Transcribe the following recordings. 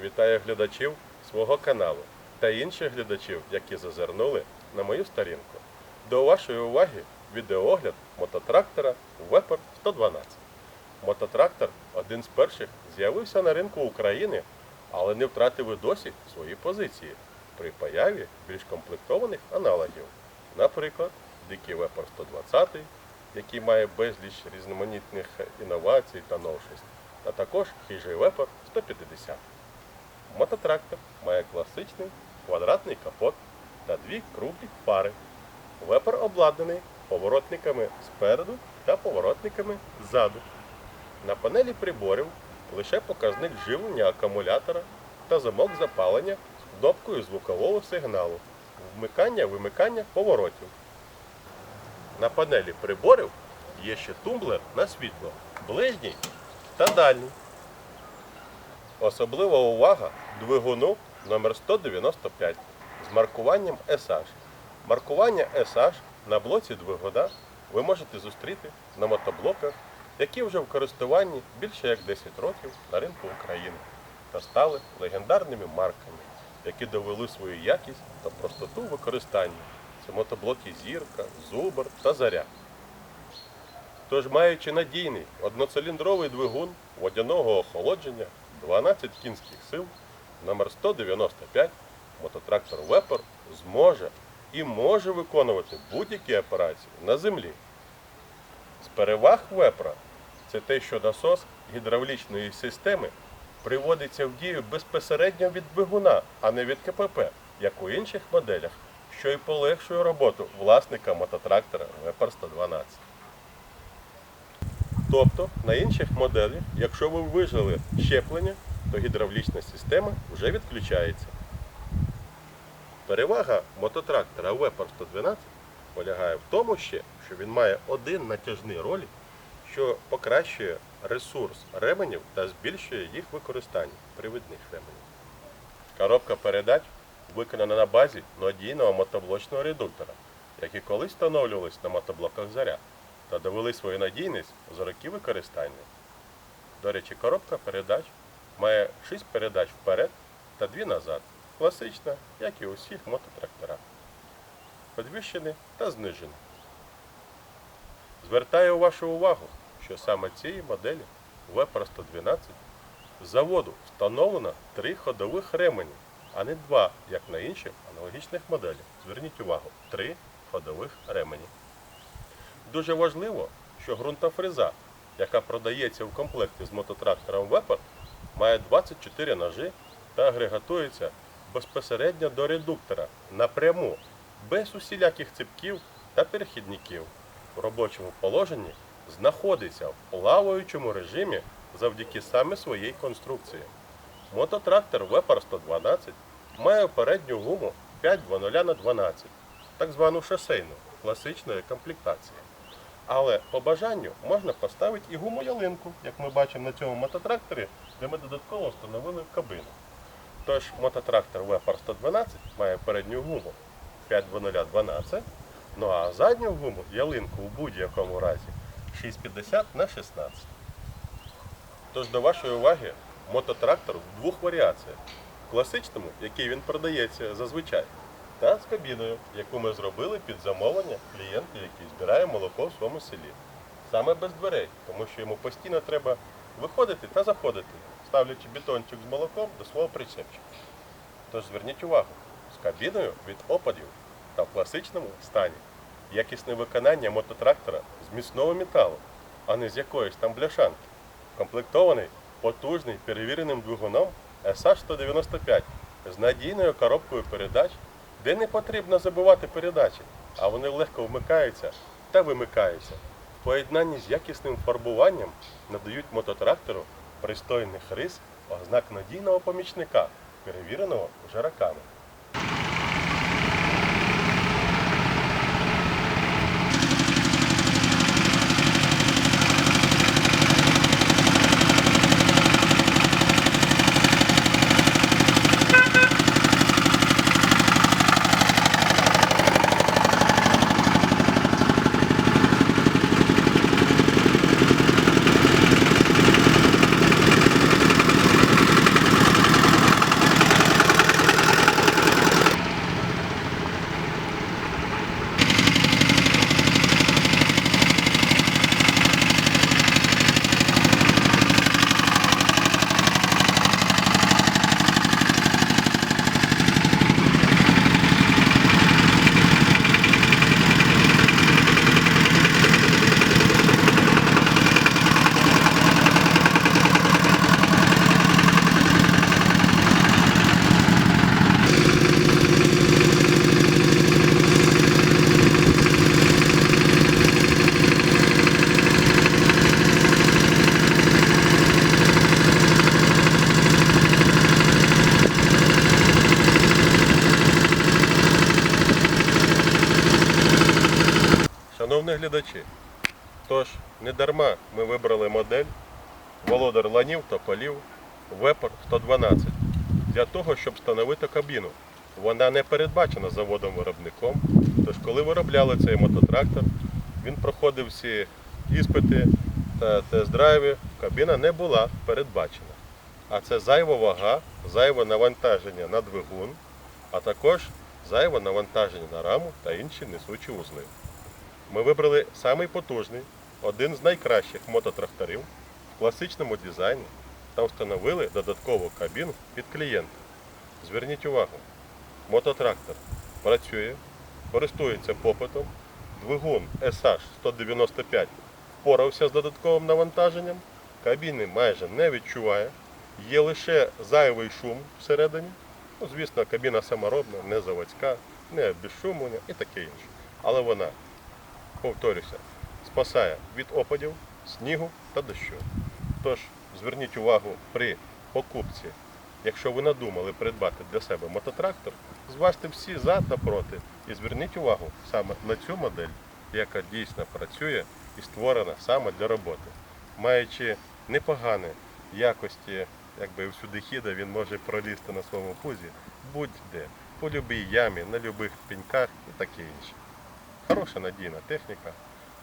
вітаю глядачів свого каналу та інших глядачів, які зазирнули на мою сторінку. До вашої уваги відеоогляд мототрактора Вепер 112. Мототрактор один з перших з'явився на ринку України, але не втратив і досі свої позиції при появі більш комплектованих аналогів. Наприклад, Дикий Вепер 120, який має безліч різноманітних інновацій та новшеств, а також хижий Вепер 150. Мототрактор має класичний квадратний капот та дві круглі фари. Вепер обладнаний поворотниками спереду та поворотниками ззаду. На панелі приборів лише показник живлення акумулятора та замок запалення з кнопкою звукового сигналу, вмикання-вимикання поворотів. На панелі приборів є ще тумблер на світло, ближній та дальній. Особлива увага двигуну номер 195 з маркуванням SH. Маркування SH на блоці двигуна ви можете зустріти на мотоблоках, які вже в користуванні більше як 10 років на ринку України та стали легендарними марками, які довели свою якість та простоту використання. Це мотоблоки Зірка, Зубр та Заря. Тож, маючи надійний одноциліндровий двигун водяного охолодження 12 кінських сил номер 195 мототрактор Вепер зможе і може виконувати будь-які операції на землі. З переваг Вепра це те, що насос гідравлічної системи приводиться в дію безпосередньо від двигуна, а не від КПП, як у інших моделях, що і полегшує роботу власника мототрактора Вепер 112. Тобто на інших моделях, якщо ви вижили щеплення, то гідравлічна система вже відключається. Перевага мототрактора Вепер 112 полягає в тому ще, що він має один натяжний ролик, що покращує ресурс ременів та збільшує їх використання привідних ременів. Коробка передач виконана на базі надійного мотоблочного редуктора, які колись встановлювались на мотоблоках заря та довели свою надійність за роки використання. До речі, коробка передач має 6 передач вперед та 2 назад. Класична, як і у всіх мототракторах. Підвищений та знижений. Звертаю вашу увагу, що саме цієї моделі Вепер 112 з заводу встановлено три ходових ремені, а не два, як на інших аналогічних моделях. Зверніть увагу, три ходових ремені. Дуже важливо, що ґрунтофреза, яка продається в комплекті з мототрактором Вепер, має 24 ножи та агрегатується безпосередньо до редуктора напряму, без усіляких ципків та перехідників. В робочому положенні знаходиться в плаваючому режимі завдяки саме своїй конструкції. Мототрактор Вепер 112 має передню гуму 5.00 на 12, так звану шосейну, класичної комплектації. Але по бажанню можна поставити і гуму ялинку, як ми бачимо на цьому мототракторі, де ми додатково встановили кабину. Тож мототрактор Вепер 112 має передню гуму 5.0012, ну а задню гуму ялинку у будь-якому разі 650 на 16. Тож до вашої уваги мототрактор в двох варіаціях. Класичному, який він продається зазвичай, та з кабіною, яку ми зробили під замовлення клієнту, який збирає молоко в своєму селі. Саме без дверей, тому що йому постійно треба виходити та заходити, ставлячи бетончик з молоком до свого причепчика. Тож зверніть увагу, з кабіною від опадів та в класичному стані. Якісне виконання мототрактора з міцного металу, а не з якоїсь там бляшанки. Комплектований потужний перевіреним двигуном SH-195 з надійною коробкою передач, де не потрібно забувати передачі, а вони легко вмикаються та вимикаються. В поєднанні з якісним фарбуванням надають мототрактору пристойних рис ознак надійного помічника, перевіреного вже. Глядачі, тож не дарма ми вибрали модель Володар Ланів та Полів Вепор 112 для того, щоб встановити кабіну. Вона не передбачена заводом-виробником. Тож, коли виробляли цей мототрактор, він проходив всі іспити та тест-драйви, кабіна не була передбачена. А це зайва вага, зайве навантаження на двигун, а також зайве навантаження на раму та інші несучі узли. Ми вибрали самий потужний, один з найкращих мототракторів в класичному дизайні та встановили додаткову кабіну під клієнта. Зверніть увагу, мототрактор працює, користується попитом, двигун SH195 впорався з додатковим навантаженням, кабіни майже не відчуває, є лише зайвий шум всередині. Ну, звісно, кабіна саморобна, не заводська, не обезшумлення і таке інше. Але вона, повторюся, спасає від опадів, снігу та дощу. Тож зверніть увагу при покупці, якщо ви надумали придбати для себе мототрактор, зважте всі за та проти і зверніть увагу саме на цю модель, яка дійсно працює і створена саме для роботи. Маючи непогані якості, якби всюди хіда, він може пролізти на своєму пузі будь-де, по любій ямі, на будь-яких пеньках і таке інше. Хороша надійна техніка.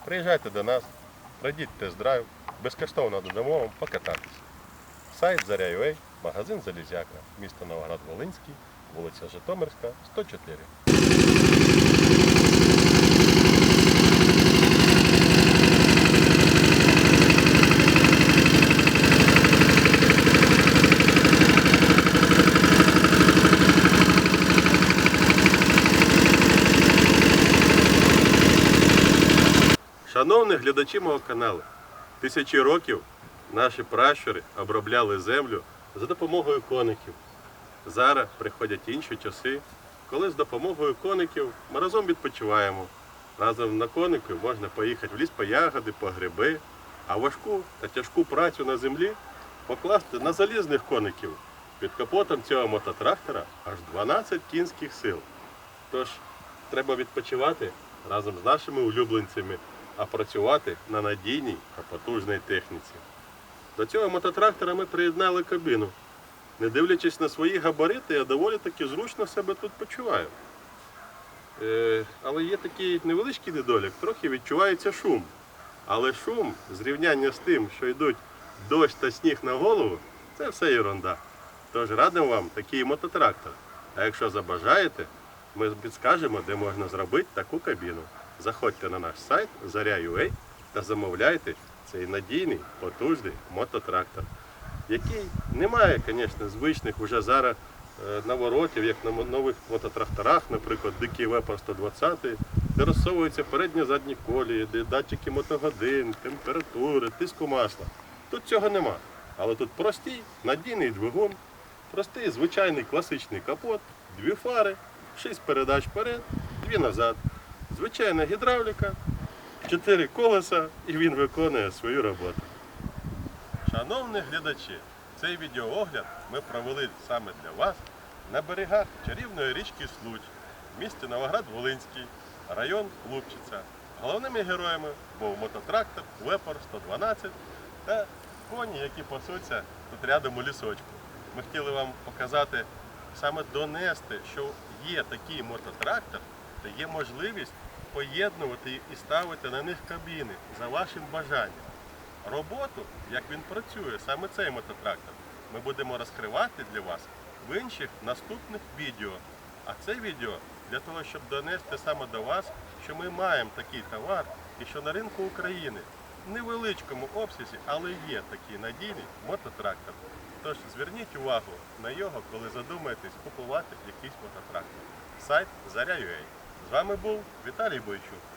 Приїжджайте до нас, пройдіть тест-драйв, безкоштовно додамо вам покататися. Сайт Заря.ua, магазин Залізяка, місто Новоград-Волинський, вулиця Житомирська, 104. Шановні глядачі мого каналу, тисячі років наші пращури обробляли землю за допомогою коників. Зараз приходять інші часи, коли з допомогою коників ми разом відпочиваємо. Разом на конику можна поїхати в ліс по ягоди, по гриби, а важку та тяжку працю на землі покласти на залізних коників. Під капотом цього мототрактора аж 12 кінських сил. Тож треба відпочивати разом з нашими улюбленцями, а працювати на надійній та потужній техніці. До цього мототрактора ми приєднали кабіну. Не дивлячись на свої габарити, я доволі таки зручно себе тут почуваю. Е, але є такий невеличкий недолік, трохи відчувається шум. Але шум, зрівняння з тим, що йдуть дощ та сніг на голову, це все ерунда. Тож радимо вам такий мототрактор. А якщо забажаєте, ми підскажемо, де можна зробити таку кабіну. Заходьте на наш сайт Заря.ua та замовляйте цей надійний, потужний мототрактор, який не має, звісно, звичних вже зараз е, наворотів, як на нових мототракторах, наприклад, дикий Вепор 120, де розсовуються передні задні колії, де датчики мотогодин, температури, тиску масла. Тут цього нема. Але тут простий, надійний двигун, простий звичайний класичний капот, дві фари, шість передач вперед, дві назад. Звичайна гідравліка, чотири колеса і він виконує свою роботу. Шановні глядачі, цей відеоогляд ми провели саме для вас на берегах чарівної річки Случ в місті Новоград-Волинський, район Лупчиця. Головними героями був мототрактор Вепор 112 та коні, які пасуться тут рядом у лісочку. Ми хотіли вам показати, саме донести, що є такий мототрактор, та є можливість поєднувати і ставити на них кабіни за вашим бажанням. Роботу, як він працює, саме цей мототрактор, ми будемо розкривати для вас в інших наступних відео. А це відео для того, щоб донести саме до вас, що ми маємо такий товар і що на ринку України в невеличкому обсязі, але є такий надійний мототрактор. Тож зверніть увагу на його, коли задумаєтесь купувати якийсь мототрактор. Сайт Заря.ua. З вами був Віталій Бойчук.